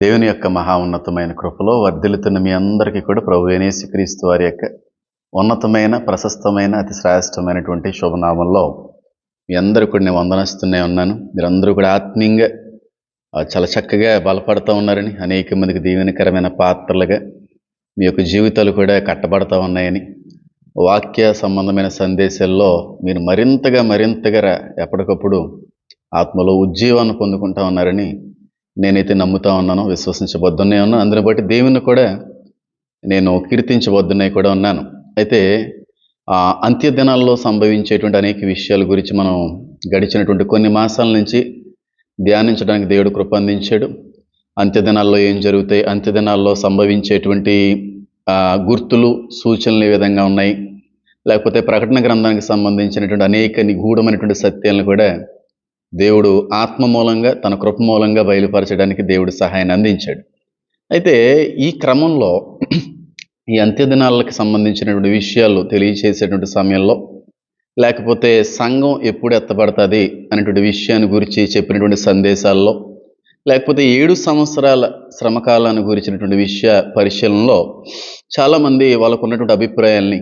దేవుని యొక్క మహా ఉన్నతమైన కృపలో వర్ధిల్లుతున్న మీ అందరికీ కూడా ప్రభు క్రీస్తు వారి యొక్క ఉన్నతమైన ప్రశస్తమైన అతి శ్రేష్టమైనటువంటి శుభనామంలో మీ అందరూ కూడా నేను వందనస్తూనే ఉన్నాను. మీరందరూ కూడా ఆత్మీయంగా చాలా చక్కగా బలపడుతూ ఉన్నారని అనేక మందికి దీవెనకరమైన పాత్రలుగా మీ యొక్క జీవితాలు కూడా కట్టబడతా ఉన్నాయని వాక్య సంబంధమైన సందేశాల్లో మీరు మరింతగా మరింతగా ఎప్పటికప్పుడు ఆత్మలో ఉజ్జీవాన్ని పొందుకుంటా ఉన్నారని నేనైతే నమ్ముతా ఉన్నాను విశ్వసించబద్దునే ఉన్నాను అందుని బట్టి దేవుని కూడా నేను కీర్తించబద్దునే కూడా ఉన్నాను. అయితే అంత్య దినాల్లో సంభవించేటువంటి అనేక విషయాల గురించి మనం గడిచినటువంటి కొన్ని మాసాల నుంచి ధ్యానించడానికి దేవుడు కృప అందించాడు. అంత్య దినాల్లో ఏం జరుగుతాయి అంత్యదినాల్లో సంభవించేటువంటి గుర్తులు సూచనలు ఏ విధంగా ఉన్నాయి? లేకపోతే ప్రకటన గ్రంథానికి సంబంధించినటువంటి అనేక నిగూఢమైనటువంటి సత్యాలను కూడా దేవుడు ఆత్మ మూలంగా తన కృప మూలంగా బయలుపరచడానికి దేవుడు సహాయాన్ని అందించాడు. అయితే ఈ క్రమంలో ఈ అంత్యదినాలకు సంబంధించినటువంటి విషయాలు తెలియచేసేటువంటి సమయంలో లేకపోతే సంఘం ఎప్పుడు ఎత్తబడుతుంది అనేటువంటి విషయాన్ని గురించి చెప్పినటువంటి సందేశాల్లో లేకపోతే ఏడు సంవత్సరాల శ్రమకాలాన్ని గురించినటువంటి విషయ పరిశీలనలో చాలామంది వాళ్ళకు ఉన్నటువంటి అభిప్రాయాల్ని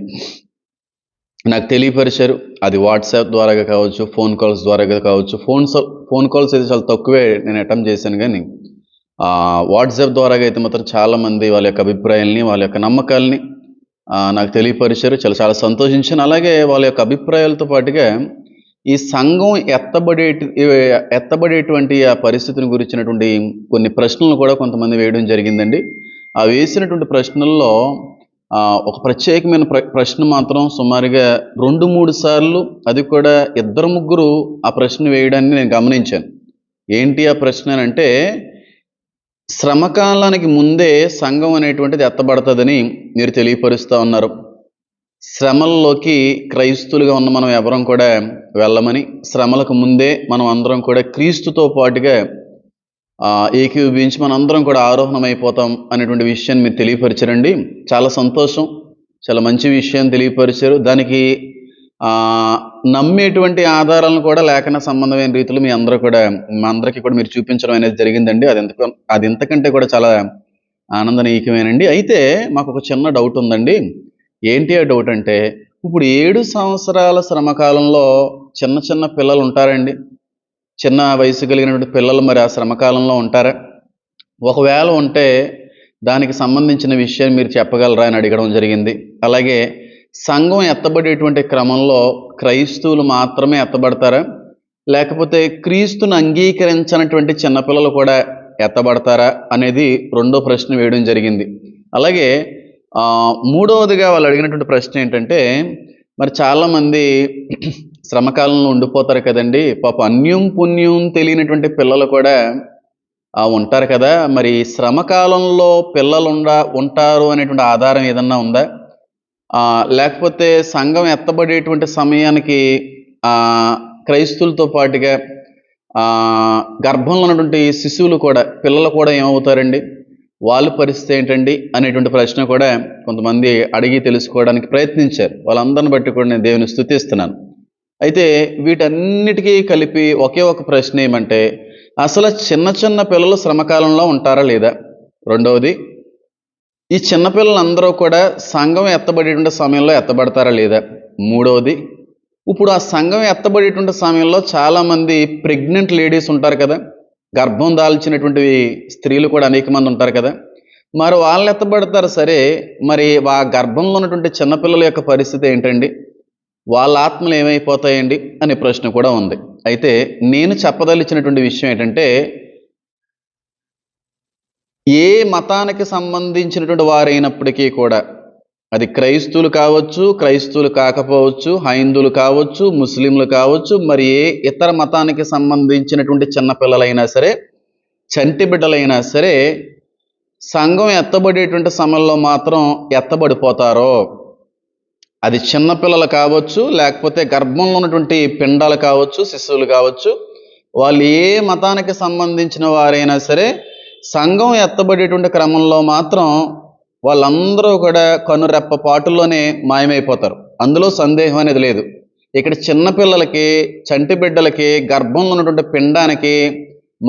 నాకు తెలియపరిచారు. అది వాట్సాప్ ద్వారా కావచ్చు ఫోన్ కాల్స్ ద్వారా కావచ్చు. ఫోన్స్ ఫోన్ కాల్స్ అయితే చాలా తక్కువే నేను అటెంప్ట్ చేశాను కానీ వాట్సాప్ ద్వారా అయితే మాత్రం చాలామంది వాళ్ళ యొక్క అభిప్రాయాల్ని వాళ్ళ యొక్క నమ్మకాల్ని నాకు తెలియపరిచారు. చాలా చాలా సంతోషించాను. అలాగే వాళ్ళ యొక్క అభిప్రాయాలతో పాటుగా ఈ సంఘం ఎత్తబడే ఎత్తబడేటువంటి ఆ పరిస్థితిని గురించినటువంటి కొన్ని ప్రశ్నలు కూడా కొంతమంది వేయడం జరిగిందండి. ఆ వేసినటువంటి ప్రశ్నల్లో ఒక ప్రత్యేకమైన ప్ర ప్రశ్న మాత్రం సుమారుగా రెండు మూడు సార్లు అది కూడా ఇద్దరు ముగ్గురు ఆ ప్రశ్న వేయడాన్ని నేను గమనించాను. ఏంటి ఆ ప్రశ్న అంటే శ్రమకాలానికి ముందే సంఘం అనేటువంటిది ఎత్తబడుతుందని మీరు తెలియపరుస్తూ ఉన్నారు. శ్రమల్లోకి క్రైస్తులుగా ఉన్న మనం ఎవరం కూడా వెళ్ళమని శ్రమలకు ముందే మనం అందరం కూడా క్రీస్తుతో పాటుగా ఏకీభవించి మనం అందరం కూడా ఆరోహణం అయిపోతాం అనేటువంటి విషయాన్ని మీరు తెలియపరిచారండి. చాలా సంతోషం. చాలా మంచి విషయం తెలియపరిచారు. దానికి నమ్మేటువంటి ఆధారాలను కూడా లేఖన సంబంధమైన రీతిలో మీ అందరూ కూడా మా అందరికీ కూడా మీరు చూపించడం అనేది జరిగిందండి. అది ఎంత అది ఎంతకంటే కూడా చాలా ఆనందనీయకమేనండి. అయితే మాకు ఒక చిన్న డౌట్ ఉందండి. ఏంటి ఆ డౌట్ అంటే ఇప్పుడు ఏడు సంవత్సరాల శ్రమకాలంలో చిన్న చిన్న పిల్లలు ఉంటారండి. చిన్న వయసు కలిగినటువంటి పిల్లలు మరి ఆ శ్రమకాలంలో ఉంటారా? ఒకవేళ ఉంటే దానికి సంబంధించిన విషయం మీరు చెప్పగలరా అని అడగడం జరిగింది. అలాగే సంఘం ఎత్తబడేటువంటి క్రమంలో క్రైస్తవులు మాత్రమే ఎత్తబడతారా? లేకపోతే క్రీస్తును అంగీకరించినటువంటి చిన్నపిల్లలు కూడా ఎత్తబడతారా అనేది రెండో ప్రశ్న వేయడం జరిగింది. అలాగే మూడవదిగా వాళ్ళు అడిగినటువంటి ప్రశ్న ఏంటంటే మరి చాలామంది శ్రమకాలంలో ఉండిపోతారు కదండి. పాప అన్యం పుణ్యం తెలియనటువంటి పిల్లలు కూడా ఉంటారు కదా. మరి శ్రమకాలంలో పిల్లలు ఉండ ఉంటారు అనేటువంటి ఆధారం ఏదన్నా ఉందా? లేకపోతే సంఘం ఎత్తబడేటువంటి సమయానికి క్రైస్తులతో పాటుగా గర్భంలో ఉన్నటువంటి శిశువులు కూడా పిల్లలు కూడా ఏమవుతారండి? వాళ్ళ పరిస్థితి ఏంటండి? అనేటువంటి ప్రశ్న కూడా కొంతమంది అడిగి తెలుసుకోవడానికి ప్రయత్నించారు. వాళ్ళందరిని బట్టి కూడా నేను దేవుని స్థుతిస్తున్నాను. అయితే వీటన్నిటికీ కలిపి ఒకే ఒక ప్రశ్న ఏమంటే అసలు చిన్న చిన్న పిల్లలు శ్రమకాలంలో ఉంటారా లేదా? రెండవది ఈ చిన్నపిల్లలందరూ కూడా సంఘం ఎత్తబడేటువంటి సమయంలో ఎత్తబడతారా లేదా? మూడవది ఇప్పుడు ఆ సంఘం ఎత్తబడేటువంటి సమయంలో చాలామంది ప్రెగ్నెంట్ లేడీస్ ఉంటారు కదా గర్భం దాల్చినటువంటి స్త్రీలు కూడా అనేక మంది ఉంటారు కదా మరి వాళ్ళు ఎత్తబడతారు సరే మరి ఆ గర్భంలో ఉన్నటువంటి చిన్నపిల్లల యొక్క పరిస్థితి ఏంటండి? వాళ్ళ ఆత్మలు ఏమైపోతాయండి అనే ప్రశ్న కూడా ఉంది. అయితే నేను చెప్పదలిచినటువంటి విషయం ఏంటంటే ఏ మతానికి సంబంధించినటువంటి వారైనప్పటికీ కూడా అది క్రైస్తువులు కావచ్చు క్రైస్తువులు కాకపోవచ్చు హైందువులు కావచ్చు ముస్లింలు కావచ్చు మరి ఏ ఇతర మతానికి సంబంధించినటువంటి చిన్నపిల్లలైనా సరే చంటి బిడ్డలైనా సరే సంఘం ఎత్తబడేటువంటి సమయంలో మాత్రం ఎత్తబడిపోతారో అది చిన్నపిల్లలు కావచ్చు లేకపోతే గర్భంలో ఉన్నటువంటి పిండాలు కావచ్చు శిశువులు కావచ్చు వాళ్ళు ఏ మతానికి సంబంధించిన వారైనా సరే సంఘం ఎత్తబడేటువంటి క్రమంలో మాత్రం వాళ్ళందరూ కూడా కనురెప్ప పాటుల్లోనే మాయమైపోతారు. అందులో సందేహం అనేది లేదు. ఇక్కడ చిన్నపిల్లలకి చంటి బిడ్డలకి గర్భంలో ఉన్నటువంటి పిండానికి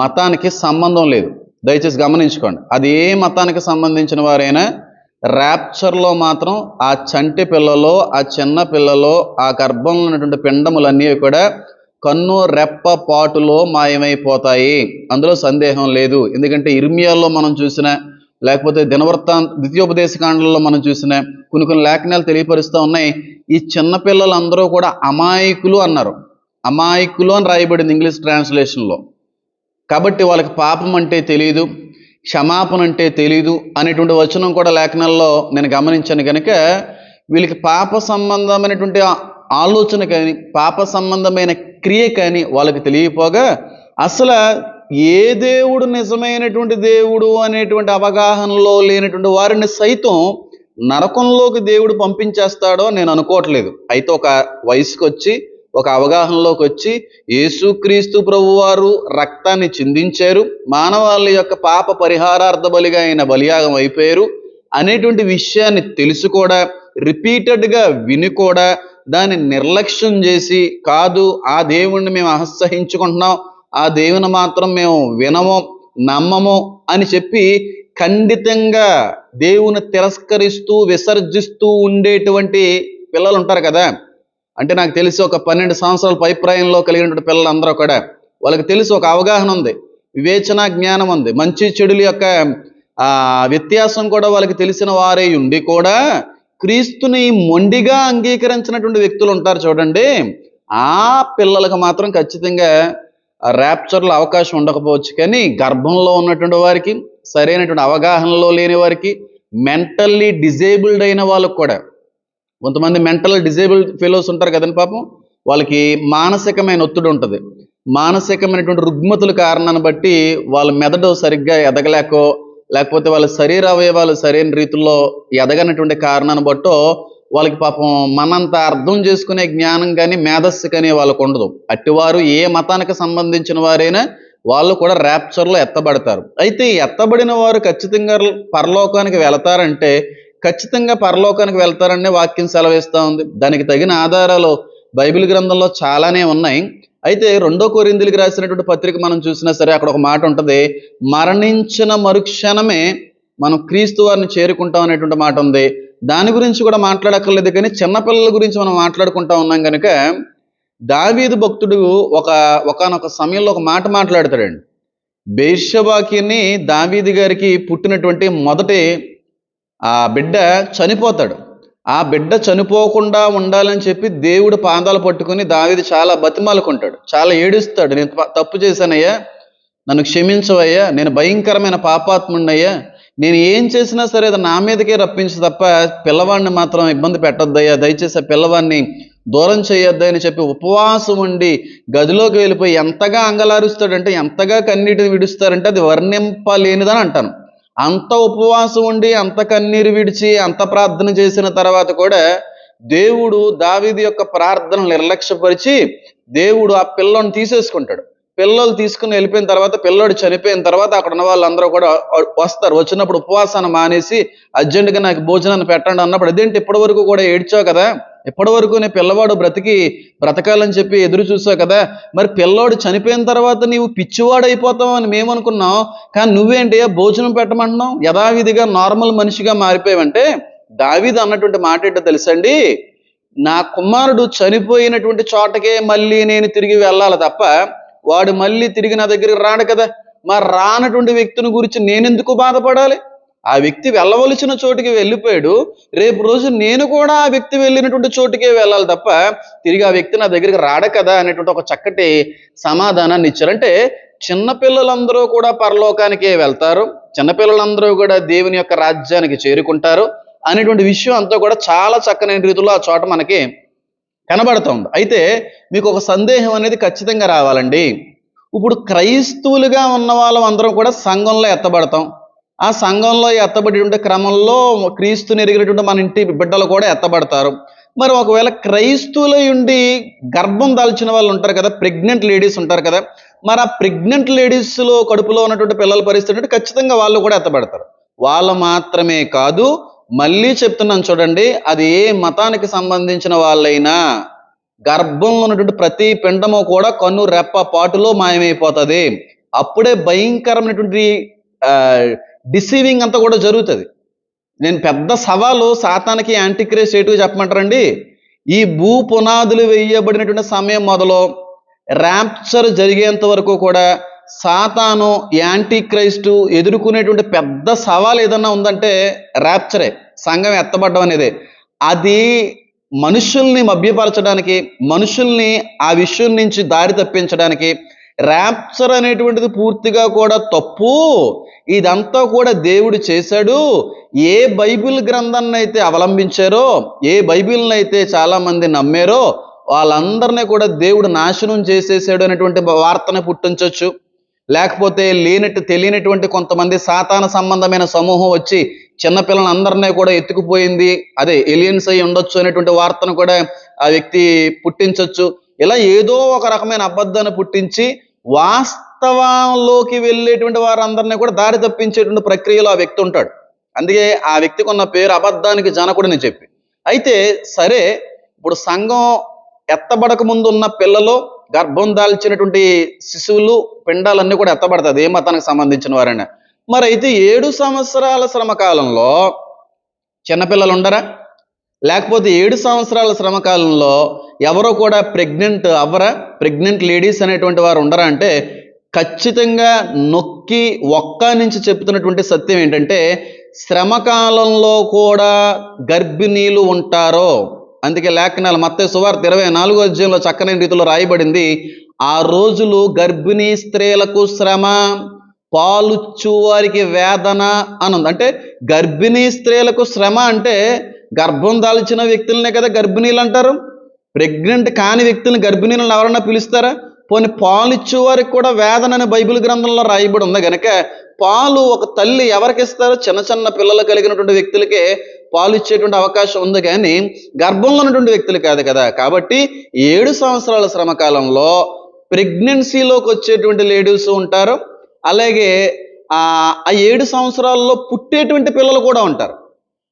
మతానికి సంబంధం లేదు. దయచేసి గమనించుకోండి. అది ఏ మతానికి సంబంధించిన వారైనా ర్యాప్చర్లో మాత్రం ఆ చంటి పిల్లలో ఆ చిన్న పిల్లలో ఆ గర్భంలో ఉన్నటువంటి పిండములన్నీ కూడా కన్ను రెప్ప పాటులో మాయమైపోతాయి. అందులో సందేహం లేదు. ఎందుకంటే ఇర్మియాల్లో మనం చూసిన లేకపోతే దినవృత్తాం ద్వితీయోపదేశకాండంలో మనం చూసిన కొన్ని కొన్ని లేఖనాలు తెలియపరుస్తూ ఉన్నాయి. ఈ చిన్నపిల్లలందరూ కూడా అమాయకులు అన్నారు. అమాయకులు అని రాయబడింది ఇంగ్లీష్ ట్రాన్స్లేషన్లో. కాబట్టి వాళ్ళకి పాపం అంటే తెలియదు క్షమాపణ అంటే తెలియదు అనేటువంటి వచనం కూడా లేఖనాల్లో నేను గమనించాను కనుక వీళ్ళకి పాప సంబంధమైనటువంటి ఆలోచన కానీ పాప సంబంధమైన క్రియ కానీ వాళ్ళకి తెలియపోగా అసలు ఏ దేవుడు నిజమైనటువంటి దేవుడు అనేటువంటి అవగాహనలో లేనటువంటి వారిని సైతం నరకంలోకి దేవుడు పంపించేస్తాడో నేను అనుకోవట్లేదు. అయితే ఒక వయసుకు వచ్చి ఒక అవగాహనలోకి వచ్చి యేసుక్రీస్తు ప్రభువారు రక్తాన్ని చిందించారు మానవాళి యొక్క పాప పరిహారార్థ బలిగా ఆయన బలియాగం అయిపోయారు అనేటువంటి విషయాన్ని తెలిసి కూడా రిపీటెడ్గా విని కూడా దాన్ని నిర్లక్ష్యం చేసి కాదు ఆ దేవుణ్ణి మేము అహస్సహించుకుంటున్నాం ఆ దేవుని మాత్రం మేము వినము నమ్మము అని చెప్పి ఖండితంగా దేవుని తిరస్కరిస్తూ విసర్జిస్తూ ఉండేటువంటి పిల్లలు ఉంటారు కదా అంటే నాకు తెలిసి ఒక పన్నెండు సంవత్సరాల పైప్రాయంలో కలిగినటువంటి పిల్లలందరూ కూడా వాళ్ళకి తెలిసి ఒక అవగాహన ఉంది వివేచన జ్ఞానం ఉంది మంచి చెడుల యొక్క వ్యత్యాసం కూడా వాళ్ళకి తెలిసిన వారే ఉండి కూడా క్రీస్తుని మొండిగా అంగీకరించినటువంటి వ్యక్తులు ఉంటారు చూడండి. ఆ పిల్లలకు మాత్రం ఖచ్చితంగా ర్యాప్చర్లో అవకాశం ఉండకపోవచ్చు. కానీ గర్భంలో ఉన్నటువంటి వారికి సరైనటువంటి అవగాహనలో లేని వారికి మెంటల్లీ డిజేబుల్డ్ అయిన వాళ్ళకు కూడా కొంతమంది మెంటల్ డిజేబుల్డ్ ఫెలోస్ ఉంటారు కదండి పాపం. వాళ్ళకి మానసికమైన ఒత్తిడి ఉంటుంది. మానసికమైనటువంటి రుగ్మతుల కారణాన్ని బట్టి వాళ్ళ మెదడు సరిగ్గా ఎదగలేకో లేకపోతే వాళ్ళ శరీర అవయవాలు సరైన రీతిలో ఎదగనటువంటి కారణాన్ని బట్టో వాళ్ళకి పాపం మనంత అర్థం చేసుకునే జ్ఞానం కానీ మేధస్సు కానీ వాళ్ళకు ఉండదు. అట్టివారు ఏ మతానికి సంబంధించిన వారైనా వాళ్ళు కూడా ర్యాప్చర్లో ఎత్తబడతారు. అయితే ఎత్తబడిన వారు ఖచ్చితంగా పరలోకానికి వెళతారంటే ఖచ్చితంగా పరలోకానికి వెళ్తారనే వాక్యం సెలవిస్తూ ఉంది. దానికి తగిన ఆధారాలు బైబిల్ గ్రంథంలో చాలానే ఉన్నాయి. అయితే రెండో కోరిందులకి రాసినటువంటి పత్రిక మనం చూసినా సరే అక్కడ ఒక మాట ఉంటుంది. మరణించిన మరుక్షణమే మనం క్రీస్తు వారిని చేరుకుంటాం అనేటువంటి మాట ఉంది. దాని గురించి కూడా మాట్లాడక్కర్లేదు కానీ చిన్నపిల్లల గురించి మనం మాట్లాడుకుంటా ఉన్నాం కనుక దావీదు భక్తుడు ఒక ఒకానొక సమయంలో ఒక మాట మాట్లాడతాడండి. బేర్షబాకిని దావీది గారికి పుట్టినటువంటి మొదటి ఆ బిడ్డ చనిపోతాడు. ఆ బిడ్డ చనిపోకుండా ఉండాలని చెప్పి దేవుడు పాదాలు పట్టుకుని దావిది చాలా బతిమాలుకుంటాడు. చాలా ఏడుస్తాడు. నేను తప్పు చేశానయ్యా. నన్ను క్షమించవయ్యా. నేను భయంకరమైన పాపాత్ముడినయ్యా. నేను ఏం చేసినా సరే అది నా మీదకే రప్పించు తప్ప పిల్లవాడిని మాత్రం ఇబ్బంది పెట్టొద్దయ్యా. దయచేసి ఆ పిల్లవాడిని దూరం చేయొద్దని అని చెప్పి ఉపవాసం ఉండి గదిలోకి వెళ్ళిపోయి ఎంతగా అంగలారుస్తాడంటే ఎంతగా కన్నీటిని విడుస్తారంటే అది వర్ణింపలేనిదని అంటాను. అంత ఉపవాసం ఉండి అంత కన్నీరు విడిచి అంత ప్రార్థన చేసిన తర్వాత కూడా దేవుడు దావిది యొక్క ప్రార్థన నిర్లక్ష్యపరిచి దేవుడు ఆ పిల్లని తీసేసుకుంటాడు. పిల్లలు తీసుకుని వెళ్ళిపోయిన తర్వాత పిల్లోడు చనిపోయిన తర్వాత అక్కడ ఉన్న వాళ్ళందరూ కూడా వస్తారు. వచ్చినప్పుడు ఉపవాసాన్ని మానేసి అర్జెంటుగా నాకు భోజనాన్ని పెట్టండి అన్నప్పుడు అదేంటి ఇప్పటి వరకు కూడా ఏడ్చావు కదా? ఇప్పటివరకు నీ పిల్లవాడు బ్రతికి బ్రతకాలని చెప్పి ఎదురు చూసావు కదా మరి పిల్లోడు చనిపోయిన తర్వాత నీవు పిచ్చివాడు అయిపోతావు అని మేము అనుకున్నాం కానీ నువ్వేంటి భోజనం పెట్టమంటున్నావు? యథావిధిగా నార్మల్ మనిషిగా మారిపోయావంటే దావీదు అన్నటువంటి మాట ఏంటో తెలుసండి నా కుమారుడు చనిపోయినటువంటి చోటకే మళ్ళీ నేను తిరిగి వెళ్ళాలి తప్ప వాడు మళ్ళీ తిరిగి నా దగ్గరికి రాడు కదా. మా రానటువంటి వ్యక్తిని గురించి నేనెందుకు బాధపడాలి? ఆ వ్యక్తి వెళ్ళవలసిన చోటుకి వెళ్ళిపోయాడు. రేపు రోజు నేను కూడా ఆ వ్యక్తి వెళ్ళినటువంటి చోటుకే వెళ్ళాలి తప్ప తిరిగి ఆ వ్యక్తి నా దగ్గరికి రాడ కదా అనేటువంటి ఒక చక్కటి సమాధానాన్ని ఇచ్చారు. అంటే చిన్నపిల్లలందరూ కూడా పరలోకానికే వెళ్తారు. చిన్నపిల్లలందరూ కూడా దేవుని యొక్క రాజ్యానికి చేరుకుంటారు అనేటువంటి విషయం అంతా కూడా చాలా చక్కని రీతిలో ఆ చోట మనకి కనబడుతుంది అయితే మీకు ఒక సందేహం అనేది ఖచ్చితంగా రావాలండి. ఇప్పుడు క్రైస్తవులుగా ఉన్న వాళ్ళం అందరం కూడా సంఘంలో ఎత్తబడతాం. ఆ సంఘంలో ఎత్తబడి ఉండే క్రమంలో క్రీస్తుని ఎరిగినటువంటి మన ఇంటి బిడ్డలు కూడా ఎత్తబడతారు. మరి ఒకవేళ క్రైస్తువుల ఉండి గర్భం దాల్చిన వాళ్ళు ఉంటారు కదా ప్రెగ్నెంట్ లేడీస్ ఉంటారు కదా మరి ఆ ప్రెగ్నెంట్ లేడీస్లో కడుపులో ఉన్నటువంటి పిల్లల పరిస్థితి అంటే ఖచ్చితంగా వాళ్ళు కూడా ఎత్తబడతారు. వాళ్ళు మాత్రమే కాదు మళ్ళీ చెప్తున్నాను చూడండి అది ఏ మతానికి సంబంధించిన వాళ్ళైనా గర్భంలో ఉన్నటువంటి ప్రతి పిండము కూడా కన్ను రెప్ప పాటులో మాయమైపోతుంది. అప్పుడే భయంకరమైనటువంటి డిసీవింగ్ అంతా కూడా జరుగుతుంది. నేను పెద్ద సవాలు సాతానికి యాంటీక్రేస్ ఏటుగా చెప్పమంటారండి. ఈ భూ పునాదులు వేయబడినటువంటి సమయం మొదలు ర్యాప్చర్ జరిగేంత వరకు కూడా సాతాను యాంటీ క్రైస్టు ఎదుర్కొనేటువంటి పెద్ద సవాల్ ఏదన్నా ఉందంటే ర్యాప్చరే సంఘం ఎత్తబడ్డం అనేది. అది మనుషుల్ని మభ్యపరచడానికి మనుషుల్ని ఆ విషయం నుంచి దారి తప్పించడానికి ర్యాప్చర్ అనేటువంటిది పూర్తిగా కూడా తప్పు. ఇదంతా కూడా దేవుడు చేశాడు. ఏ బైబిల్ గ్రంథాన్ని అయితే అవలంబించారో ఏ బైబిల్ని అయితే చాలామంది నమ్మారో వాళ్ళందరినీ కూడా దేవుడు నాశనం చేసేసాడు అనేటువంటి వార్తను పుట్టించవచ్చు లేకపోతే లేనట్టు తెలియనటువంటి కొంతమంది సాతాన సంబంధమైన సమూహం వచ్చి చిన్నపిల్లలందరినీ కూడా ఎత్తుకుపోయింది. అదే ఎలియన్స్ అయి ఉండొచ్చు అనేటువంటి వార్తను కూడా ఆ వ్యక్తి పుట్టించవచ్చు ఇలా ఏదో ఒక రకమైన అబద్ధాన్ని పుట్టించి వాస్తవంలోకి వెళ్ళేటువంటి వారందరినీ కూడా దారి తప్పించేటువంటి ప్రక్రియలో ఆ వ్యక్తి ఉంటాడు. అందుకే ఆ వ్యక్తికి ఉన్న పేరు అబద్ధానికి జనకుడని చెప్పి. అయితే సరే ఇప్పుడు సంఘం ఎత్తబడక ముందు ఉన్న పిల్లలు గర్భం దాల్చినటువంటి శిశువులు పిండాలన్నీ కూడా ఎత్తబడతాయి. ఏ మతానికి సంబంధించిన వారైనా. మరి అయితే ఏడు సంవత్సరాల శ్రమ కాలంలో చిన్నపిల్లలు ఉండరా? లేకపోతే ఏడు సంవత్సరాల శ్రమకాలంలో ఎవరో కూడా ప్రెగ్నెంట్ అవ్వరా? ప్రెగ్నెంట్ లేడీస్ అనేటువంటి వారు ఉండరా అంటే ఖచ్చితంగా నొక్కి ఒక్క నుంచి చెప్తున్నటువంటి సత్యం ఏంటంటే శ్రమకాలంలో కూడా గర్భిణీలు ఉంటారో అందుకే లేఖనాలు మత్తే సువార్త ఇరవై నాలుగో అధ్యాయంలో చక్కని రీతిలో రాయబడింది ఆ రోజులు గర్భిణీ స్త్రీలకు శ్రమ పాలుచ్చు వారికి వేదన అని ఉంది. అంటే గర్భిణీ స్త్రీలకు శ్రమ అంటే గర్భం దాల్చిన వ్యక్తులనే కదా గర్భిణీలు అంటారు? ప్రెగ్నెంట్ కాని వ్యక్తులను గర్భిణీలను ఎవరన్నా పిలుస్తారా? పోనీ పాలు ఇచ్చేవారికి కూడా వేదన అనే బైబిల్ గ్రంథంలో రాయబడి ఉంది కనుక పాలు ఒక తల్లి ఎవరికి ఇస్తారో చిన్న చిన్న పిల్లలు కలిగినటువంటి వ్యక్తులకే పాలు ఇచ్చేటువంటి అవకాశం ఉంది కానీ గర్భంలో ఉన్నటువంటి వ్యక్తులు కాదు కదా. కాబట్టి ఏడు సంవత్సరాల శ్రమకాలంలో ప్రెగ్నెన్సీలోకి వచ్చేటువంటి లేడీస్ ఉంటారు. అలాగే ఆ ఏడు సంవత్సరాల్లో పుట్టేటువంటి పిల్లలు కూడా ఉంటారు.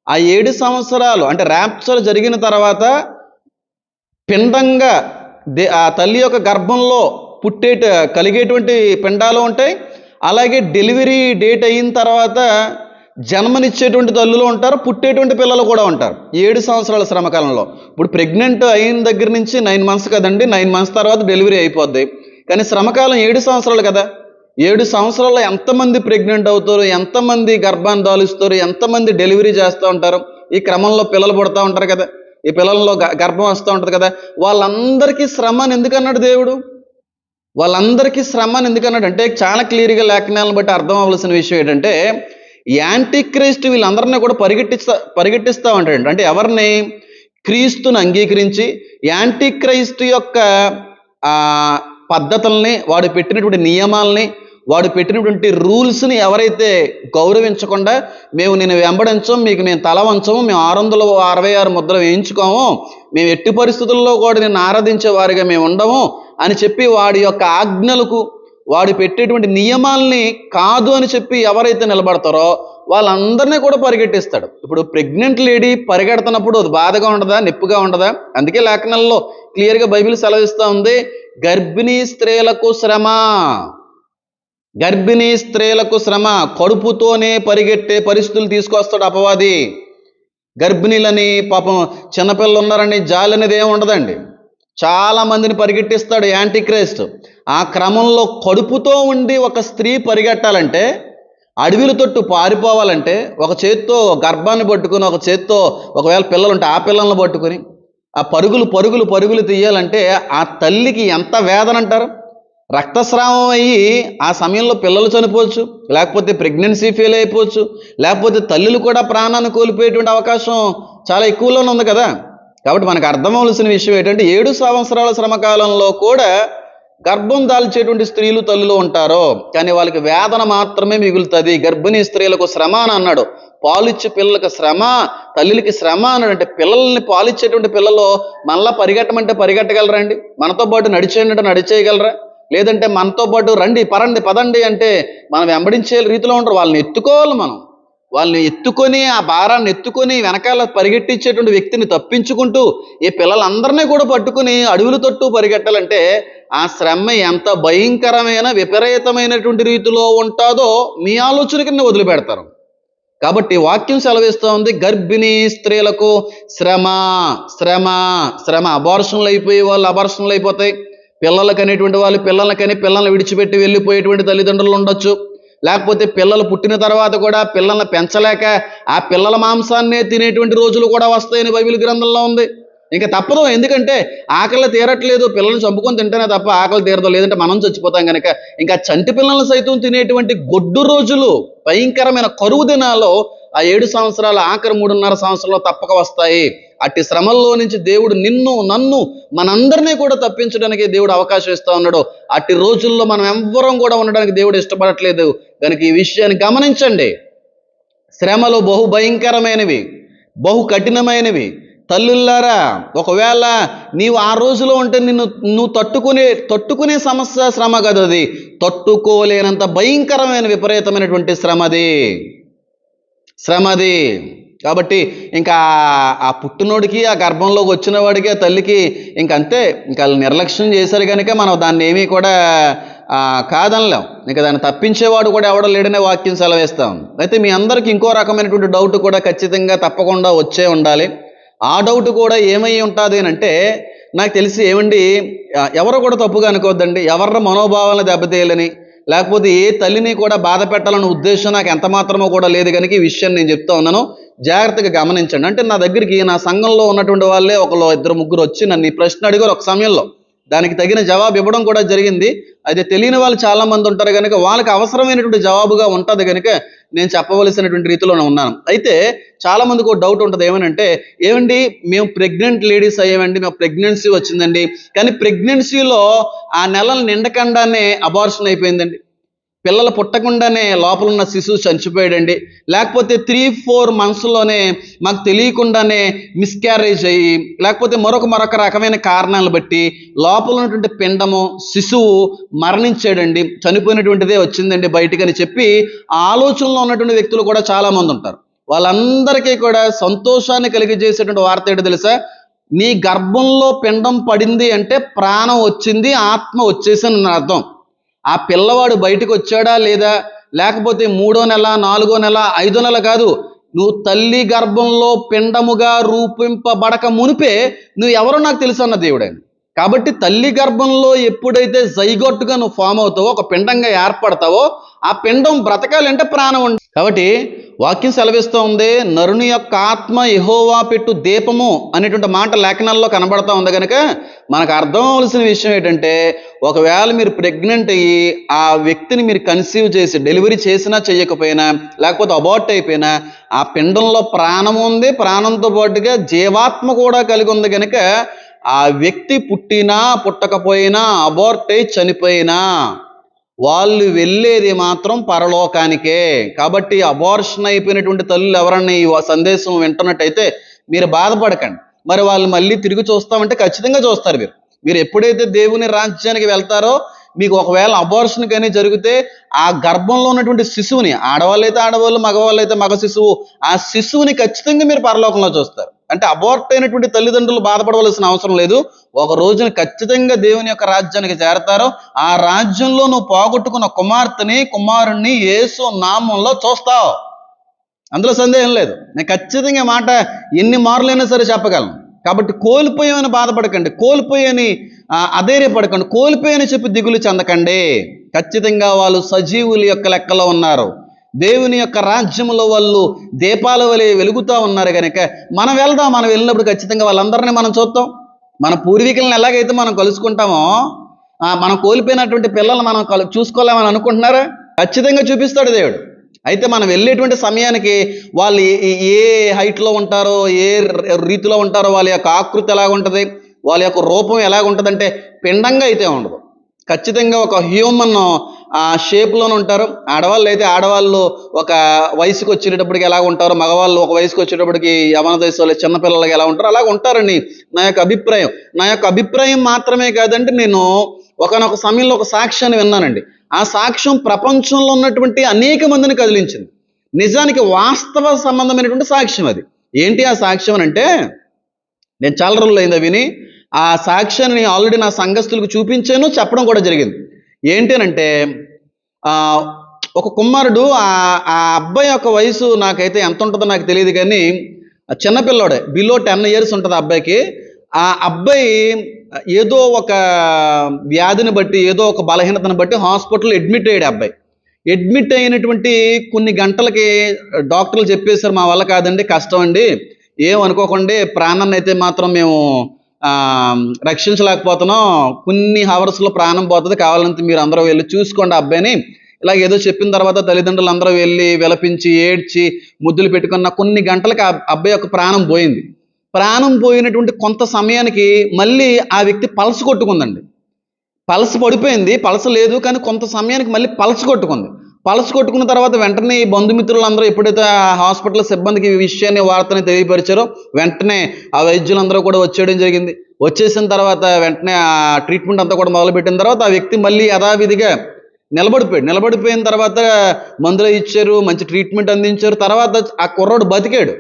ఆ ఏడు సంవత్సరాలు అంటే ర్యాప్చర్ జరిగిన తర్వాత పిండంగా దే ఆ తల్లి యొక్క గర్భంలో పుట్టే కలిగేటువంటి పిండాలు ఉంటాయి. అలాగే డెలివరీ డేట్ అయిన తర్వాత జన్మనిచ్చేటువంటి తల్లులు ఉంటారు పుట్టేటువంటి పిల్లలు కూడా ఉంటారు. ఏడు సంవత్సరాల శ్రమకాలంలో. ఇప్పుడు ప్రెగ్నెంట్ అయిన దగ్గర నుంచి నైన్ మంత్స్ కదండి నైన్ మంత్స్ తర్వాత డెలివరీ అయిపోద్ది. కానీ శ్రమకాలం ఏడు సంవత్సరాలు కదా. ఏడు సంవత్సరాల్లో ఎంతమంది ప్రెగ్నెంట్ అవుతారు? ఎంతమంది గర్భాన్ని దాలుస్తారు? ఎంతమంది డెలివరీ చేస్తూ ఉంటారు? ఈ క్రమంలో పిల్లలు పుడతా ఉంటారు కదా? ఈ పిల్లల్లో గ- గర్భం వస్తూ ఉంటుంది కదా? వాళ్ళందరికీ శ్రమ ఎందుకన్నాడు దేవుడు? వాళ్ళందరికీ శ్రమ ఎందుకన్నాడు? అంటే చాలా క్లియర్గా లేఖనాలను బట్టి అర్థం అవ్వాల్సిన విషయం ఏంటంటే యాంటీ క్రైస్ట్ వీళ్ళందరినీ కూడా పరిగెట్టిస్తా పరిగెట్టిస్తూ ఉంటాడు అంటే ఎవరిని? క్రీస్తుని అంగీకరించి యాంటీ క్రైస్తు యొక్క పద్ధతుల్ని వాడు పెట్టినటువంటి నియమాల్ని వాడు పెట్టినటువంటి రూల్స్ని ఎవరైతే గౌరవించకుండా మేము నేను వెంబడించం మీకు మేము తల వంచము మేము ఆరు వందల అరవై ఆరు ముద్ర వేయించుకోము మేము ఎట్టి పరిస్థితుల్లో కూడా నేను ఆరాధించే వారిగా మేము ఉండము అని చెప్పి వాడి యొక్క ఆజ్ఞలకు వాడు పెట్టేటువంటి నియమాల్ని కాదు అని చెప్పి ఎవరైతే నిలబడతారో వాళ్ళందరినీ కూడా పరిగెట్టిస్తాడు. ఇప్పుడు ప్రెగ్నెంట్ లేడీ పరిగెడుతున్నప్పుడు అది బాధగా ఉండదా నొప్పిగా ఉండదా? అందుకే లేఖనాల్లో క్లియర్గా బైబిల్ సెలవిస్తూ ఉంది గర్భిణీ స్త్రీలకు శ్రమ. గర్భిణీ స్త్రీలకు శ్రమ కడుపుతోనే పరిగెట్టే పరిస్థితులు తీసుకొస్తాడు అపవాది. గర్భిణీలని పాపం చిన్నపిల్లలు ఉన్నారని జాలి అనేది ఏమి ఉండదండి. చాలా మందిని పరిగెట్టిస్తాడు యాంటీక్రైస్ట్. ఆ క్రమంలో కడుపుతో ఉండి ఒక స్త్రీ పరిగెట్టాలంటే అడవిల తొట్టు పారిపోవాలంటే ఒక చేత్తో గర్భాన్ని పట్టుకుని ఒక చేత్తో ఒకవేళ పిల్లలు ఉంటే ఆ పిల్లల్ని పట్టుకుని ఆ పరుగులు పరుగులు పరుగులు తీయాలంటే ఆ తల్లికి ఎంత వేదన అంటారు రక్తస్రావం అయ్యి ఆ సమయంలో పిల్లలు చనిపోవచ్చు లేకపోతే ప్రెగ్నెన్సీ ఫెయిల్ అయిపోవచ్చు లేకపోతే తల్లులు కూడా ప్రాణాన్ని కోల్పోయేటువంటి అవకాశం చాలా ఎక్కువలోనే ఉంది కదా. కాబట్టి మనకు అర్థం విషయం ఏంటంటే ఏడు సంవత్సరాల శ్రమకాలంలో కూడా గర్భం దాల్చేటువంటి స్త్రీలు తల్లులు ఉంటారో. కానీ వాళ్ళకి వేదన మాత్రమే మిగులుతుంది. గర్భిణీ స్త్రీలకు శ్రమ అని అన్నాడు. పాలిచ్చే పిల్లలకు శ్రమ తల్లికి శ్రమ అన్నాడు. అంటే పిల్లల్ని పాలిచ్చేటువంటి పిల్లలు మనలా పరిగెట్టమంటే పరిగెట్టగలరా అండి? మనతో పాటు నడిచేయండి అంటే నడిచేయగలరా? లేదంటే మనతో పాటు రండి పరండి పదండి అంటే మనం వెంబడించే రీతిలో ఉంటారు వాళ్ళని ఎత్తుకోవాలి మనం. వాళ్ళని ఎత్తుకొని ఆ భారాన్ని ఎత్తుకొని వెనకాల పరిగెట్టించేటువంటి వ్యక్తిని తప్పించుకుంటూ ఈ పిల్లలందరినీ కూడా పట్టుకుని అడవులు తట్టు పరిగెట్టాలంటే ఆ శ్రమ ఎంత భయంకరమైన విపరీతమైనటువంటి రీతిలో ఉంటుందో మీ ఆలోచన వదిలిపెడతారు. కాబట్టి వాక్యం సెలవిస్తూ ఉంది గర్భిణీ స్త్రీలకు శ్రమ శ్రమ శ్రమ. అబార్షన్లు అయిపోయి వాళ్ళు అబార్షన్లు అయిపోతాయి. పిల్లలకు అనేటువంటి వాళ్ళు పిల్లలకని పిల్లల్ని విడిచిపెట్టి వెళ్ళిపోయేటువంటి తల్లిదండ్రులు ఉండొచ్చు. లేకపోతే పిల్లలు పుట్టిన తర్వాత కూడా పిల్లల్ని పెంచలేక ఆ పిల్లల మాంసాన్నే తినేటువంటి రోజులు కూడా వస్తాయని బైబిల్ గ్రంథంలో ఉంది. ఇంకా తప్పదు. ఎందుకంటే ఆకలి తీరట్లేదు. పిల్లల్ని చంపుకొని తింటేనే తప్ప ఆకలి తీరదు. లేదంటే మనం చచ్చిపోతాం కనుక ఇంకా చంటి పిల్లల్ని సైతం తినేటువంటి గొడ్డు రోజులు భయంకరమైన కరువు దినాల్లో ఆ ఏడు సంవత్సరాల ఆఖరి మూడున్నర సంవత్సరంలో తప్పక వస్తాయి. అట్టి శ్రమల్లో నుంచి దేవుడు నిన్ను నన్ను మనందరినీ కూడా తప్పించడానికి దేవుడు అవకాశం ఇస్తా ఉన్నాడు. అట్టి రోజుల్లో మనం ఎవ్వరం కూడా ఉండడానికి దేవుడు ఇష్టపడట్లేదు. కనుక ఈ విషయాన్ని గమనించండి. శ్రమలు బహు భయంకరమైనవి బహు కఠినమైనవి తల్లుల్లారా ఒకవేళ నీవు ఆ రోజులో ఉంటే నిన్ను నువ్వు తట్టుకునే తట్టుకునే సమస్య శ్రమ కదా అది తట్టుకోలేనంత భయంకరమైన విపరీతమైనటువంటి శ్రమది. శ్రమది. కాబట్టి ఇంకా ఆ పుట్టినోడికి ఆ గర్భంలోకి వచ్చిన వాడికి ఆ తల్లికి ఇంక అంతే. ఇంకా నిర్లక్ష్యం చేశారు కనుక మనం దాన్ని ఏమీ కూడా కాదనలేం. ఇంకా దాన్ని తప్పించేవాడు కూడా ఎవడో లేడనే వాక్యం సెలవేస్తాం. అయితే మీ అందరికి ఇంకో రకమైనటువంటి డౌట్ కూడా ఖచ్చితంగా తప్పకుండా వచ్చే ఉండాలి. ఆ డౌట్ కూడా ఏమై ఉంటుంది అని అంటే నాకు తెలిసి ఏమండి ఎవరు కూడా తప్పుగా అనుకోవద్దండి. ఎవరి మనోభావాలను దెబ్బతీయాలని లేకపోతే ఏ తల్లిని కూడా బాధ పెట్టాలనే ఉద్దేశం నాకు ఎంత మాత్రమో కూడా లేదు కనుక ఈ విషయాన్ని నేను చెప్తా ఉన్నాను. జాగ్రత్తగా గమనించండి. అంటే నా దగ్గరికి నా సంఘంలో ఉన్నటువంటి వాళ్ళే ఒకళ్ళు ఇద్దరు ముగ్గురు వచ్చి నన్ను ఈ ప్రశ్న అడిగారు ఒక సమయంలో. దానికి తగిన జవాబు ఇవ్వడం కూడా జరిగింది. అయితే తెలియని వాళ్ళు చాలామంది ఉంటారు కనుక వాళ్ళకి అవసరమైనటువంటి జవాబుగా ఉంటుంది కనుక నేను చెప్పవలసినటువంటి రీతిలోనే ఉన్నాను. అయితే చాలా మందికి ఒక డౌట్ ఉంటుంది. ఏమనంటే ఏమండి మేము ప్రెగ్నెంట్ లేడీస్ అయ్యామండి మేము ప్రెగ్నెన్సీ వచ్చిందండి. కానీ ప్రెగ్నెన్సీలో ఆ నెలలు నిండకుండానే అబార్షన్ అయిపోయిందండి. పిల్లలు పుట్టకుండానే లోపల ఉన్న శిశువు చనిపోయాడండి. లేకపోతే త్రీ ఫోర్ మంత్స్లోనే మాకు తెలియకుండానే మిస్క్యారేజ్ అయ్యి లేకపోతే మరొక మరొక రకమైన కారణాలు బట్టి లోపల ఉన్నటువంటి పిండము శిశువు మరణించాడండి. చనిపోయినటువంటిదే వచ్చిందండి బయటికి అని చెప్పి ఆలోచనలో ఉన్నటువంటి వ్యక్తులు కూడా చాలామంది ఉంటారు. వాళ్ళందరికీ కూడా సంతోషాన్ని కలిగజేసేటువంటి వార్త ఏంటో తెలుసా? నీ గర్భంలో పిండం పడింది అంటే ప్రాణం వచ్చింది ఆత్మ వచ్చేసింది అర్థం. ఆ పిల్లవాడు బయటకు వచ్చాడా లేదా? లేకపోతే మూడో నెల నాలుగో నెల ఐదో నెల కాదు. నువ్వు తల్లి గర్భంలో పిండముగా రూపింపబడక మునిపే నువ్వు ఎవరో నాకు తెలుసు అన్న దేవుడని. కాబట్టి తల్లి గర్భంలో ఎప్పుడైతే జైగొట్టుగా నువ్వు ఫామ్ అవుతావో ఒక పిండంగా ఏర్పడతావో ఆ పిండం బ్రతకాలంటే ప్రాణం ఉంది కాబట్టి వాక్యం సెలవిస్తూ ఉంది నరుని యొక్క ఆత్మ ఎహోవా పెట్టు దీపము అనేటువంటి మాట లేఖనాల్లో కనబడతా ఉంది కనుక మనకు అర్థం అవ్వాల్సిన విషయం ఏంటంటే ఒకవేళ మీరు ప్రెగ్నెంట్ అయ్యి ఆ వ్యక్తిని మీరు కన్సీవ్ చేసి డెలివరీ చేసినా చేయకపోయినా లేకపోతే అబార్ట్ అయిపోయినా ఆ పిండంలో ప్రాణం ఉంది ప్రాణంతో పాటుగా జీవాత్మ కూడా కలిగి ఉంది కనుక ఆ వ్యక్తి పుట్టినా పుట్టకపోయినా అబార్ట్ అయి చనిపోయినా వాళ్ళు వెళ్ళేది మాత్రం పరలోకానికే. కాబట్టి అబార్షన్ అయిపోయినటువంటి తల్లులు ఎవరన్నా ఈ సందేశం వింటున్నట్టయితే మీరు బాధపడకండి. మరి వాళ్ళు మళ్ళీ తిరిగి చూస్తామంటే ఖచ్చితంగా చూస్తారు మీరు మీరు ఎప్పుడైతే దేవుని రాజ్యానికి వెళ్తారో మీకు ఒకవేళ అబార్షన్ కానీ జరిగితే ఆ గర్భంలో ఉన్నటువంటి శిశువుని ఆడవాళ్ళు అయితే ఆడవాళ్ళు మగవాళ్ళు అయితే మగ శిశువు ఆ శిశువుని ఖచ్చితంగా మీరు పరలోకంలో చూస్తారు. అంటే అబార్ట్ అయినటువంటి తల్లిదండ్రులు బాధపడవలసిన అవసరం లేదు. ఒక రోజున ఖచ్చితంగా దేవుని యొక్క రాజ్యానికి చేరతారో. ఆ రాజ్యంలో నువ్వు పోగొట్టుకున్న కుమార్తెని కుమారుణ్ణి యేసు నామంలో చూస్తావు. అందులో సందేహం లేదు. నేను ఖచ్చితంగా మాట ఎన్ని మార్లైనా సరే చెప్పగలను. కాబట్టి కోల్పోయామని బాధపడకండి. కోల్పోయని అధైర్యపడకండి. కోల్పోయని చెప్పి దిగులు చెందకండి. ఖచ్చితంగా వాళ్ళు సజీవుల యొక్క లెక్కలో ఉన్నారు. దేవుని యొక్క రాజ్యంలో వాళ్ళు దీపాల వలె వెలుగుతూ ఉన్నారు కనుక మనం వెళ్దాం మనం వెళ్ళినప్పుడు ఖచ్చితంగా వాళ్ళందరినీ మనం చూస్తాం మన పూర్వీకులను ఎలాగైతే మనం కలుసుకుంటామో మనం కోల్పోయినటువంటి పిల్లలు మనం కలు చూసుకోలేమని అనుకుంటున్నారా? ఖచ్చితంగా చూపిస్తాడు దేవుడు. అయితే మనం వెళ్ళేటువంటి సమయానికి వాళ్ళు ఏ- ఏ- హైట్లో ఉంటారో ఏ రీతిలో ఉంటారో వాళ్ళ యొక్క ఆకృతి ఎలాగుంటుంది వాళ్ళ యొక్క రూపం ఎలాగ ఉంటుందంటే పిండంగా అయితే ఉండదు. ఖచ్చితంగా ఒక హ్యూమన్ ఆ షేప్లోనే ఉంటారు. ఆడవాళ్ళు అయితే ఆడవాళ్ళు ఒక వయసుకు వచ్చేటప్పటికి ఎలా ఉంటారో? మగవాళ్ళు ఒక వయసుకు వచ్చేటప్పటికి యవన దేశాలు చిన్నపిల్లలకి ఎలా ఉంటారో? అలాగ ఉంటారని నా యొక్క అభిప్రాయం. నా యొక్క అభిప్రాయం మాత్రమే కాదంటే నేను ఒకనొక సమయంలో ఒక సాక్ష్యాన్ని విన్నానండి. ఆ సాక్ష్యం ప్రపంచంలో ఉన్నటువంటి అనేక మందిని కదిలించింది. నిజానికి వాస్తవ సంబంధమైనటువంటి సాక్ష్యం అది. ఏంటి ఆ సాక్ష్యం అని అంటే నేను చాలా రోజులు అయింది విని ఆ సాక్ష్యాన్ని ఆల్రెడీ నా సంఘస్థులకు చూపించాను చెప్పడం కూడా జరిగింది. ఏంటనంటే ఒక కుమారుడు ఆ ఆ అబ్బాయి యొక్క వయసు నాకైతే ఎంత ఉంటుందో నాకు తెలియదు కానీ చిన్నపిల్లోడే బిలో టెన్ ఇయర్స్ ఉంటుంది ఆ అబ్బాయికి. ఆ అబ్బాయి ఏదో ఒక వ్యాధిని బట్టి ఏదో ఒక బలహీనతను బట్టి హాస్పిటల్ అడ్మిట్ అయ్యాడు అబ్బాయి. అడ్మిట్ అయినటువంటి కొన్ని గంటలకి డాక్టర్లు చెప్పేశారు మా వల్ల కాదండి కష్టం అండి. ఏం అనుకోకండి ప్రాణాన్ని అయితే మాత్రం మేము రక్షించలేకపోతున్నాం. కొన్ని హవర్స్లో ప్రాణం పోతుంది. కావాలంటే మీరు అందరూ వెళ్ళి చూసుకోండి ఆ అబ్బాయిని. ఇలా ఏదో చెప్పిన తర్వాత తల్లిదండ్రులు అందరూ వెళ్ళి విలపించి ఏడ్చి ముద్దులు పెట్టుకున్న కొన్ని గంటలకి ఆ అబ్బాయి యొక్క ప్రాణం పోయింది. ప్రాణం పోయినటువంటి కొంత సమయానికి మళ్ళీ ఆ వ్యక్తి పల్స్ కొట్టుకుందండి. పల్స్ పడిపోయింది. పల్స్ లేదు కానీ కొంత సమయానికి మళ్ళీ పల్స్ కొట్టుకుంది. పల్స్ కొట్టుకున్న తర్వాత వెంటనే ఈ బంధుమిత్రులందరూ ఎప్పుడైతే ఆ హాస్పిటల్ సిబ్బందికి ఈ విషయాన్ని వార్తని తెలియపరిచారో వెంటనే ఆ వైద్యులందరూ కూడా వచ్చేయడం జరిగింది. వచ్చేసిన తర్వాత వెంటనే ఆ ట్రీట్మెంట్ అంతా కూడా మొదలుపెట్టిన తర్వాత ఆ వ్యక్తి మళ్ళీ యథావిధిగా నిలబడిపోయాడు. నిలబడిపోయిన తర్వాత మందులు ఇచ్చారు మంచి ట్రీట్మెంట్ అందించారు. తర్వాత ఆ కుర్రాడు బతికాడు.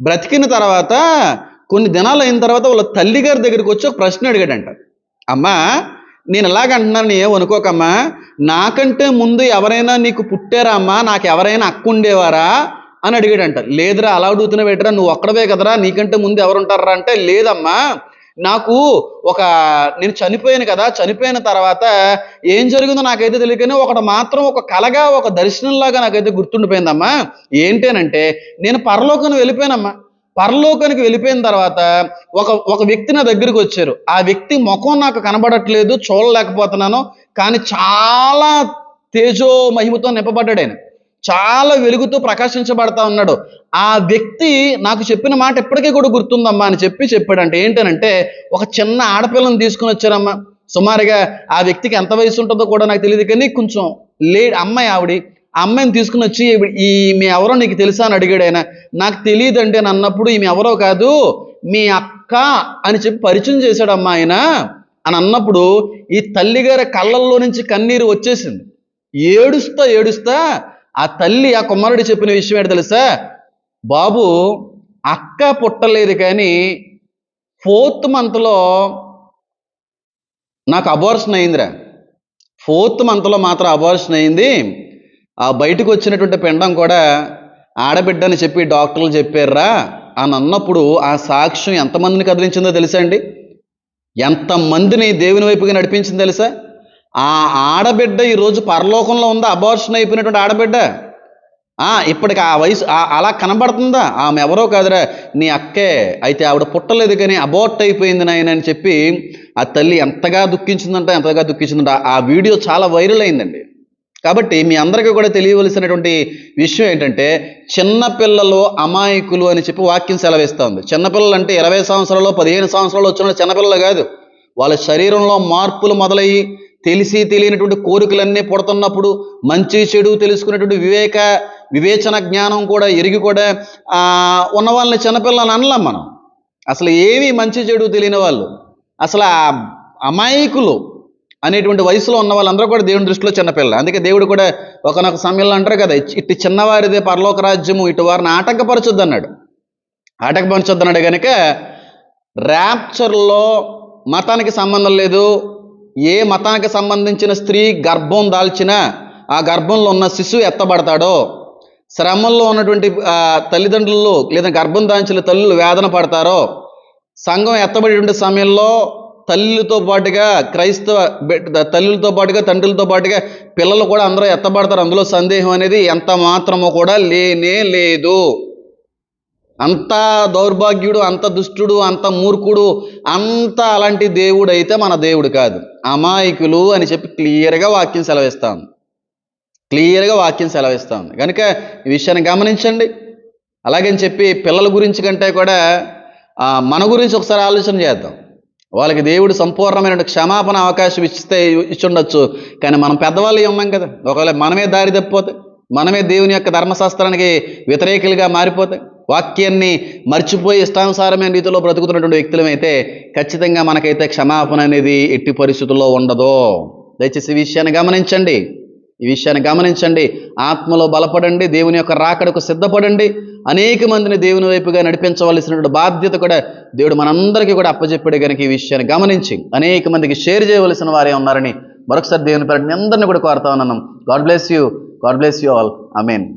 బ్రతికిన తర్వాత కొన్ని దినాలు అయిన తర్వాత వాళ్ళ తల్లి గారి దగ్గరికి వచ్చి ఒక ప్రశ్న అడిగాడంట. అమ్మా నేను ఎలాగ అంటున్నాను ఏం అనుకోకమ్మా? నాకంటే ముందు ఎవరైనా నీకు పుట్టారా అమ్మా నాకు ఎవరైనా అక్కుండేవారా అని అడిగాడంట. లేదురా అలా అడుగుతున్న పెట్టరా నువ్వు ఒక్కడవే కదరా నీకంటే ముందు ఎవరుంటారా అంటే లేదమ్మా. నాకు ఒక నేను చనిపోయాను కదా చనిపోయిన తర్వాత ఏం జరిగిందో నాకైతే తెలియకనే ఒకటి మాత్రం ఒక కలగా ఒక దర్శనంలాగా నాకైతే గుర్తుండిపోయిందమ్మా. ఏంటేనంటే నేను పరలోకం వెళ్ళిపోయానమ్మా. పరలోకానికి వెళ్ళిపోయిన తర్వాత ఒక ఒక వ్యక్తి నా దగ్గరికి వచ్చారు. ఆ వ్యక్తి ముఖం నాకు కనబడట్లేదు చూడలేకపోతున్నాను కానీ చాలా తేజో మహిమతో నింపబడ్డాడు ఆయన. చాలా వెలుగుతో ప్రకాశించబడతా ఉన్నాడు. ఆ వ్యక్తి నాకు చెప్పిన మాట ఎప్పటికీ కూడా గుర్తుందమ్మా అని చెప్పి చెప్పాడంటే ఏంటనంటే ఒక చిన్న ఆడపిల్లని తీసుకుని వచ్చారమ్మా. సుమారుగా ఆ వ్యక్తికి ఎంత వయసు ఉంటుందో కూడా నాకు తెలియదు కానీ కొంచెం లే అమ్మాయి ఆవిడ ఆ అమ్మాయిని తీసుకుని వచ్చి ఈమె ఎవరో నీకు తెలుసా అని అడిగాడు ఆయన. నాకు తెలియదండి అని అన్నప్పుడు ఈమె ఎవరో కాదు మీ అక్క అని చెప్పి పరిచయం చేశాడు అమ్మా ఆయన. అని అన్నప్పుడు ఈ తల్లిగారి కళ్ళల్లో నుంచి కన్నీరు వచ్చేసింది. ఏడుస్తా ఏడుస్తా ఆ తల్లి ఆ కుమారుడు చెప్పిన విషయం ఏంటి తెలుసా? బాబు అక్క పుట్టలేదు కానీ ఫోర్త్ మంత్లో నాకు అబార్షన్ అయిందిరా. ఫోర్త్ మంత్లో మాత్రం అబార్షన్ అయింది. ఆ బయటకు వచ్చినటువంటి పిండం కూడా ఆడబిడ్డ అని చెప్పి డాక్టర్లు చెప్పారా అని అన్నప్పుడు ఆ సాక్ష్యం ఎంతమందిని కదిలించిందో తెలుసా అండి? ఎంతమందిని దేవుని వైపుగా నడిపించింది తెలుసా? ఆ ఆడబిడ్డ ఈరోజు పరలోకంలో ఉందా? అబార్షన్ అయిపోయినటువంటి ఆడబిడ్డ? ఇప్పటికి ఆ వయసు అలా కనబడుతుందా? ఆమె ఎవరో కాదురా. నీ అక్కే అయితే ఆవిడ పుట్టలేదు కానీ అబార్ట్ అయిపోయింది నాయన అని చెప్పి ఆ తల్లి ఎంతగా దుఃఖించిందంట ఎంతగా దుఃఖించిందంట. ఆ వీడియో చాలా వైరల్ అయిందండి. కాబట్టి మీ అందరికీ కూడా తెలియవలసినటువంటి విషయం ఏంటంటే చిన్నపిల్లలు అమాయకులు అని చెప్పి వాక్యం సెలవిస్తూ ఉంది. చిన్నపిల్లలు అంటే ఇరవై సంవత్సరాలు పదిహేను సంవత్సరాలు వచ్చిన చిన్నపిల్లలు కాదు. వాళ్ళ శరీరంలో మార్పులు మొదలయ్యి తెలిసి తెలియనటువంటి కోరికలన్నీ పుడుతున్నప్పుడు మంచి చెడు తెలుసుకునేటువంటి వివేక వివేచన జ్ఞానం కూడా ఎరిగి కూడా ఉన్న వాళ్ళని చిన్నపిల్లలని అనలేం మనం. అసలు ఏమీ మంచి చెడు తెలియని వాళ్ళు. అసలు ఆ అమాయకులు అనేటువంటి వయసులో ఉన్న వాళ్ళందరూ కూడా దేవుని దృష్టిలో చిన్నపిల్లలు. అందుకే దేవుడు కూడా ఒకనొక సమయంలో అంటారు కదా ఇటు చిన్నవారిదే పరలోక రాజ్యము ఇటు వారిని ఆటంకపరచొద్దు అన్నాడు ఆటంకపరచొద్దు అన్నాడు కనుక ర్యాప్చర్లో మతానికి సంబంధం లేదు. ఏ మతానికి సంబంధించిన స్త్రీ గర్భం దాల్చినా ఆ గర్భంలో ఉన్న శిశువు ఎత్తబడతాడో శ్రమంలో ఉన్నటువంటి తల్లిదండ్రులు లేదా గర్భం దాల్చిన తల్లులు వేదన పడతారో సంఘం ఎత్తబడేటువంటి సమయంలో తల్లితో పాటుగా క్రైస్తవ తల్లులతో పాటుగా తండ్రులతో పాటుగా పిల్లలు కూడా అందరూ ఎత్తబడతారు. అందులో సందేహం అనేది ఎంత మాత్రమో కూడా లేనే లేదు. అంత దౌర్భాగ్యుడు అంత దుష్టుడు అంత మూర్ఖుడు అంత అలాంటి దేవుడు అయితే మన దేవుడు కాదు. అమాయకులు అని చెప్పి క్లియర్గా వాక్యం సెలవిస్తాం క్లియర్గా వాక్యం సెలవిస్తాం కనుక ఈ విషయాన్ని గమనించండి. అలాగని చెప్పి పిల్లల గురించి కంటే కూడా మన గురించి ఒకసారి ఆలోచన చేద్దాం. వాళ్ళకి దేవుడు సంపూర్ణమైన క్షమాపణ అవకాశం ఇస్తే ఇచ్చుండొచ్చు. కానీ మనం పెద్దవాళ్ళు ఉన్నాం కదా. ఒకవేళ మనమే దారి తప్పిపోతే మనమే దేవుని యొక్క ధర్మశాస్త్రానికి వ్యతిరేకులుగా మారిపోతే వాక్యాన్ని మర్చిపోయి ఇష్టానుసారమైన రీతిలో బ్రతుకుతున్నటువంటి వ్యక్తులమైతే ఖచ్చితంగా మనకైతే క్షమాపణ అనేది ఎట్టి పరిస్థితుల్లో ఉండదు. దయచేసి ఈ విషయాన్ని గమనించండి. ఈ విషయాన్ని గమనించండి. ఆత్మలో బలపడండి. దేవుని యొక్క రాకడకు సిద్ధపడండి. అనేక మందిని దేవుని వైపుగా నడిపించవలసినటువంటి బాధ్యత కూడా దేవుడు మనందరికీ కూడా అప్పచెప్పాడు కనుక ఈ విషయాన్ని గమనించి అనేక మందికి షేర్ చేయవలసిన వారే ఉన్నారని మరొకసారి దేవుని పేరు అందరినీ కూడా కోరుతా ఉన్నాను. God bless you God bless you all I mean